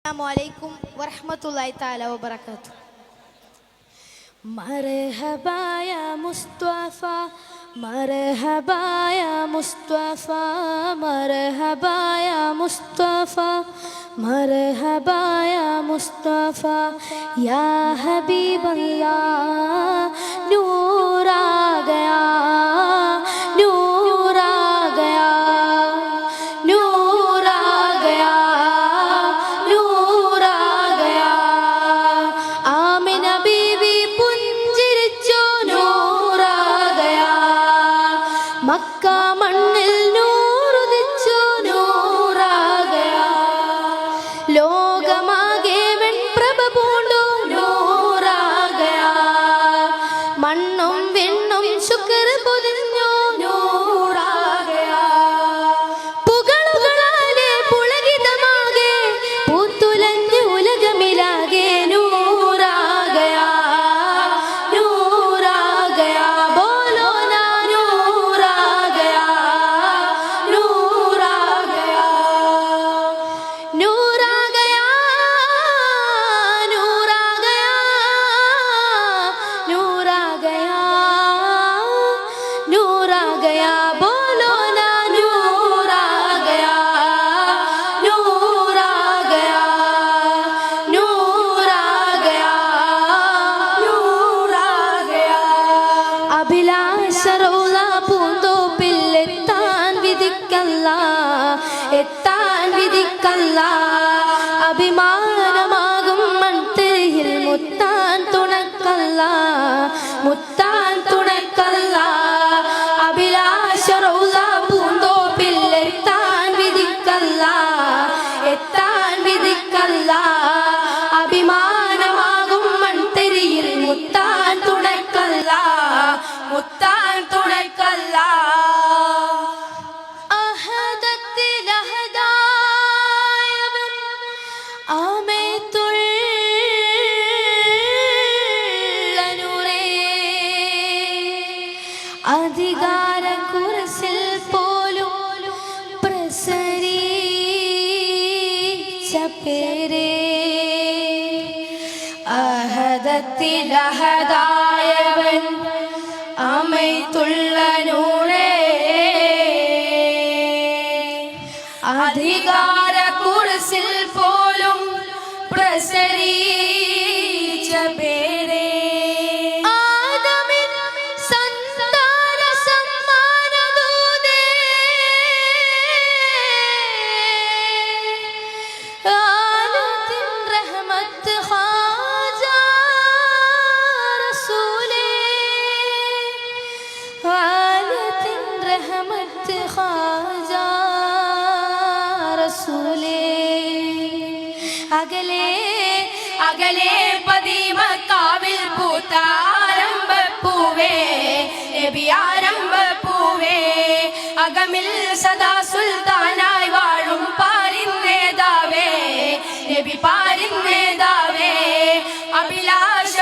السلام عليكم ورحمة الله تعالى وبركاته. مرحبا يا مصطفى مرحبا يا مصطفى مرحبا يا مصطفى مرحبا يا مصطفى يا حبيب الله نور آ گیا നൂറാകയാ गया നാ നൂറാകയാ നൂറാകയാ നൂറാകയാ നൂറാകയാ. അഭിലാഷറൗള പൂന്തോപ്പിൽ എത്താൻ വിധിക്കല്ല എത്താൻ വിധിക്കല്ല. അഭിമാനമാകും മൺതിരിയിൽ മുത്താൻ തുണക്കല്ല മുത്താൻ അധികാര കുരസിൽ പോലും പ്രസരി പേരേ അഹദത്തിലഹദായവൻ അമൈത്തുള്ള നൂറേ അധികാര കുരസിൽ പോലും പ്രസരിച്ച റഹ്മത്ത് ഖാജ റസൂലേ അകലെ അകലെ പതിമക്കാവിൽ പൂത്ത ആരംഭപ്പൂവേ നബി ആരംഭപ്പൂവേ അകമിൽ സദാ സുൽത്താനായി വാഴും പാരിൻ നേതാവേ നബി പാരിൻ നേതാവേ അഭിലാഷ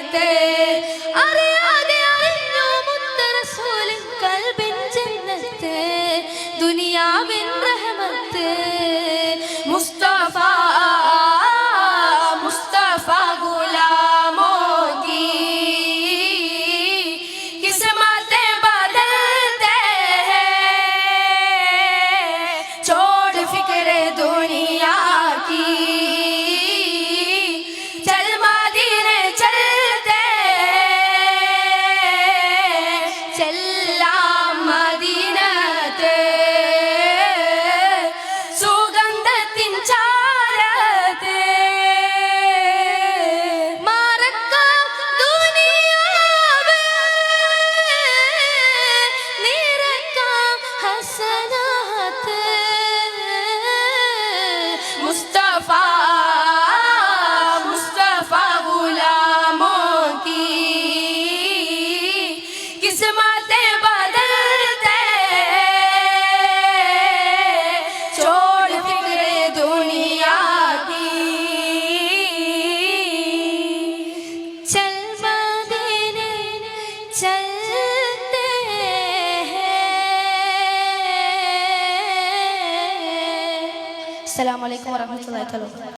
നേരത്ത് അറിയാതെ അറിഞ്ഞു മുത്തറസൂലിൻ കൽബിൻ ജന്നത്ത്. ദുനിയാവിൻ قسمتیں بدلتے چھوڑ فکر دنیا کی۔ چل مدینے چلتے ہیں۔ السلام علیکم ورحمۃ اللہ تعالی۔